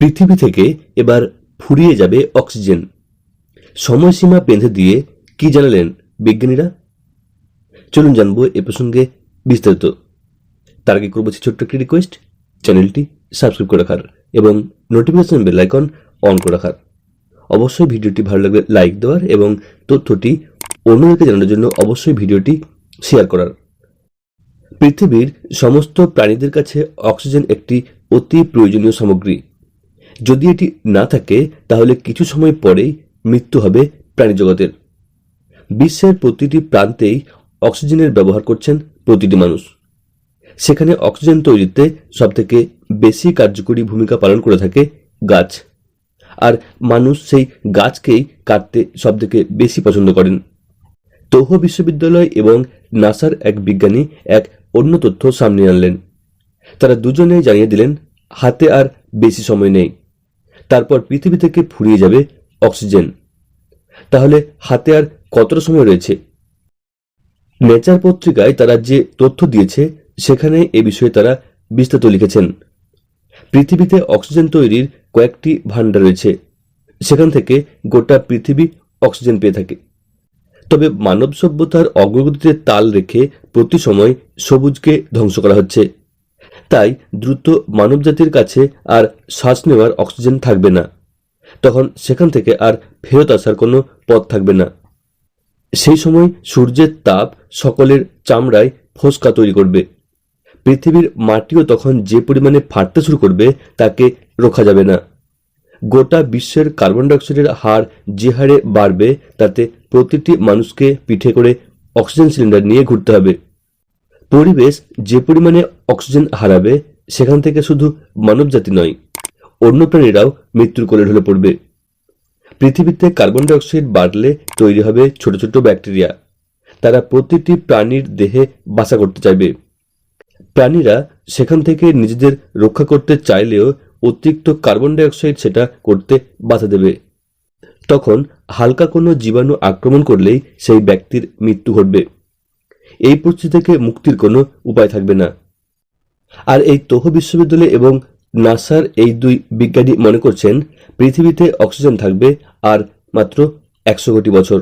পৃথিবী থেকে এবার ফুরিয়ে যাবে অক্সিজেন। সময়সীমা বেঁধে দিয়ে কি জানালেন বিজ্ঞানীরা? চলুন জানব এ প্রসঙ্গে বিস্তারিত। তার আগে করব ছোট্ট একটি রিকোয়েস্ট চ্যানেলটি সাবস্ক্রাইব করে রাখার এবং নোটিফিকেশন বেল আইকন অন করে রাখার। অবশ্যই ভিডিওটি ভালো লাগলে লাইক দেওয়ার এবং তথ্যটি অন্যদেরকে জানানোর জন্য অবশ্যই ভিডিওটি শেয়ার করার। পৃথিবীর সমস্ত প্রাণীদের কাছে অক্সিজেন একটি অতি প্রয়োজনীয় সামগ্রী। যদি এটি না থাকে, তাহলে কিছু সময় পরেই মৃত্যু হবে প্রাণী জগতের বিশ্বের প্রতিটি প্রান্তেই অক্সিজেনের ব্যবহার করছেন প্রতিটি মানুষ। সেখানে অক্সিজেন তৈরিতে সবথেকে বেশি কার্যকরী ভূমিকা পালন করে থাকে গাছ। আর মানুষ সেই গাছকেই কাটতে সবথেকে বেশি পছন্দ করেন। তৌহ বিশ্ববিদ্যালয় এবং নাসার এক বিজ্ঞানী এক অন্য তথ্য সামনে আনলেন। তারা দুজনেই জানিয়ে দিলেন, হাতে আর বেশি সময় নেই। তারপর পৃথিবী থেকে ফুরিয়ে যাবে অক্সিজেন। তাহলে হাতে আর কতটা সময় রয়েছে? নেচার পত্রিকায় তারা যে তথ্য দিয়েছে, সেখানে এ বিষয়ে তারা বিস্তারিত লিখেছেন। পৃথিবীতে অক্সিজেন তৈরির কয়েকটি ভাণ্ডার রয়েছে। সেখান থেকে গোটা পৃথিবী অক্সিজেন পেয়ে থাকে। তবে মানব সভ্যতার অগ্রগতিতে তাল রেখে প্রতি সময় সবুজকে ধ্বংস করা হচ্ছে। তাই দ্রুত মানবজাতির কাছে আর শ্বাস নেওয়ার অক্সিজেন থাকবে না। তখন সেখান থেকে আর ফেরত আসার কোনো পথ থাকবে না। সেই সময় সূর্যের তাপ সকলের চামড়ায় ফোসকা তৈরি করবে। পৃথিবীর মাটিও তখন যে পরিমাণে ফাটতে শুরু করবে তাকে রোখা যাবে না। গোটা বিশ্বের কার্বন ডাইঅক্সাইডের হার যে হারে বাড়বে তাতে প্রতিটি মানুষকে পিঠে করে অক্সিজেন সিলিন্ডার নিয়ে ঘুরতে হবে। পরিবেশ যে পরিমাণে অক্সিজেন হারাবে, সেখান থেকে শুধু মানবজাতি নয়, অন্য প্রাণীরাও মৃত্যুর কোলে ঢলে পড়বে। পৃথিবীতে কার্বন ডাইঅক্সাইড বাড়লে তৈরি হবে ছোট ছোট ব্যাকটেরিয়া। তারা প্রতিটি প্রাণীর দেহে বাসা করতে চাইবে। প্রাণীরা সেখান থেকে নিজেদের রক্ষা করতে চাইলেও অতিরিক্ত কার্বন ডাইঅক্সাইড সেটা করতে বাধা দেবে। তখন হালকা কোনো জীবাণু আক্রমণ করলেই সেই ব্যক্তির মৃত্যু ঘটবে। এই পরিস্থিতি থেকে মুক্তির কোনো উপায় থাকবে না। আর এই তহ বিশ্ববিদ্যালয় এবং নাসার এই দুই বিজ্ঞানী মনে করছেন, পৃথিবীতে অক্সিজেন থাকবে আর মাত্র একশো কোটি বছর।